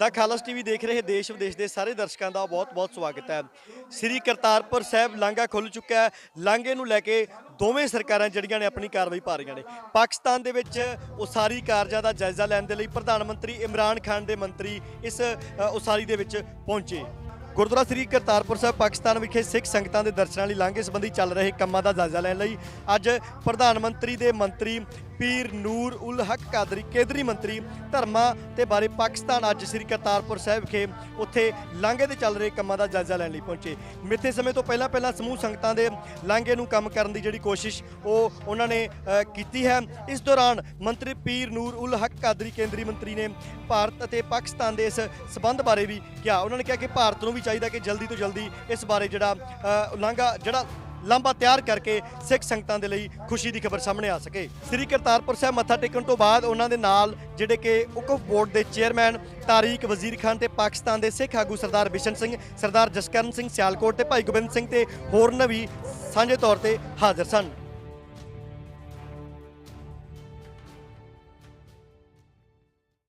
ਦਾ ਖਾਲਸ TV ਦੇਖ ਰਹੇ ਦੇਸ਼ ਵਿਦੇਸ਼ ਦੇ ਸਾਰੇ ਦਰਸ਼ਕਾਂ ਦਾ ਬਹੁਤ-ਬਹੁਤ ਸਵਾਗਤ ਹੈ। ਸ੍ਰੀ ਕਰਤਾਰਪੁਰ ਸਾਹਿਬ ਲਾਂਘਾ ਖੁੱਲ ਚੁੱਕਾ ਹੈ। ਲਾਂਘੇ ਨੂੰ ਲੈ ਕੇ ਦੋਵੇਂ ਸਰਕਾਰਾਂ ਜਿਹੜੀਆਂ ਨੇ ਆਪਣੀ ਕਾਰਵਾਈ ਪਾ ਰਹੀਆਂ ਨੇ। ਪਾਕਿਸਤਾਨ ਦੇ ਵਿੱਚ ਉਸਾਰੀ ਕਾਰਜਾਂ ਦਾ ਜਾਇਜ਼ਾ ਲੈਣ ਦੇ ਲਈ ਪ੍ਰਧਾਨ ਮੰਤਰੀ ਇਮਰਾਨ ਖਾਨ ਦੇ ਮੰਤਰੀ ਇਸ ਉਸਾਰੀ ਦੇ ਵਿੱਚ ਪਹੁੰਚੇ। ਗੁਰਦੁਆਰਾ ਸ੍ਰੀ ਕਰਤਾਰਪੁਰ ਸਾਹਿਬ, ਪਾਕਿਸਤਾਨ ਵਿਖੇ ਸਿੱਖ ਸੰਗਤਾਂ ਦੇ ਦਰਸ਼ਨਾਂ ਲਈ ਲਾਂਘੇ ਸੰਬੰਧੀ ਚੱਲ ਰਹੇ ਕੰਮਾਂ ਦਾ ਜਾਇਜ਼ਾ ਲੈਣ ਲਈ ਅੱਜ ਪ੍ਰਧਾਨ ਮੰਤਰੀ ਦੇ ਮੰਤਰੀ ਪੀਰ ਨੂਰ ਉਲ ਹਕ, ਕਾਦਰੀ ਕੇਂਦਰੀ ਮੰਤਰੀ ਧਰਮਾਂ ਤੇ ਬਾਰੇ ਪਾਕਿਸਤਾਨ ਅੱਜ ਸ੍ਰੀ ਕਰਤਾਰਪੁਰ ਸਾਹਿਬ ਵਿਖੇ ਉੱਥੇ ਲਾਂਘੇ ਦੇ ਚੱਲ ਰਹੇ ਕੰਮਾਂ ਦਾ ਜਾਇਜ਼ਾ ਲੈਣ ਲਈ ਪਹੁੰਚੇ। ਮਿੱਥੇ ਸਮੇਂ ਤੋਂ ਪਹਿਲਾਂ ਪਹਿਲਾਂ ਸਮੂਹ ਸੰਗਤਾਂ ਦੇ ਲਾਂਘੇ ਨੂੰ ਕੰਮ ਕਰਨ ਦੀ ਜਿਹੜੀ ਕੋਸ਼ਿਸ਼ ਉਹ ਉਹਨਾਂ ਨੇ ਕੀਤੀ ਹੈ। ਇਸ ਦੌਰਾਨ ਮੰਤਰੀ ਪੀਰ ਨੂਰ ਉਲ ਹਕ, ਕਾਦਰੀ ਕੇਂਦਰੀ ਮੰਤਰੀ ਨੇ ਭਾਰਤ ਅਤੇ ਪਾਕਿਸਤਾਨ ਦੇ ਇਸ ਸਬੰਧ ਬਾਰੇ ਵੀ ਕਿਹਾ। ਉਹਨਾਂ ਨੇ ਕਿਹਾ ਕਿ ਭਾਰਤ ਨੂੰ ਵੀ ਚਾਹੀਦਾ ਕਿ ਜਲਦੀ ਤੋਂ ਜਲਦੀ ਇਸ ਬਾਰੇ ਜਿਹੜਾ ਲਾਂਘਾ, ਜਿਹੜਾ ਲਾਂਬਾ ਤਿਆਰ ਕਰਕੇ ਸਿੱਖ ਸੰਗਤਾਂ ਦੇ ਲਈ ਖੁਸ਼ੀ ਦੀ ਖਬਰ ਸਾਹਮਣੇ ਆ ਸਕੇ। ਸ੍ਰੀ ਕਰਤਾਰਪੁਰ ਸਾਹਿਬ ਮੱਥਾ ਟੇਕਣ ਤੋਂ ਬਾਅਦ ਉਹਨਾਂ ਦੇ ਨਾਲ ਜਿਹੜੇ ਕਿ ਉਕਫ ਬੋਰਡ ਦੇ ਚੇਅਰਮੈਨ ਤਾਰੀਕ ਵਜ਼ੀਰ ਖਾਨ ਤੇ ਪਾਕਿਸਤਾਨ ਦੇ ਸਿੱਖ ਆਗੂ ਸਰਦਾਰ ਬਿਸ਼ਨ ਸਿੰਘ, ਸਰਦਾਰ ਜਸਕਰਨ ਸਿੰਘ ਸਿਆਲਕੋਟ ਤੇ ਭਾਈ ਗੋਬਿੰਦ ਸਿੰਘ ਤੇ ਹੋਰਨ ਵੀ ਸਾਂਝੇ ਤੌਰ ਤੇ ਹਾਜ਼ਰ ਸਨ।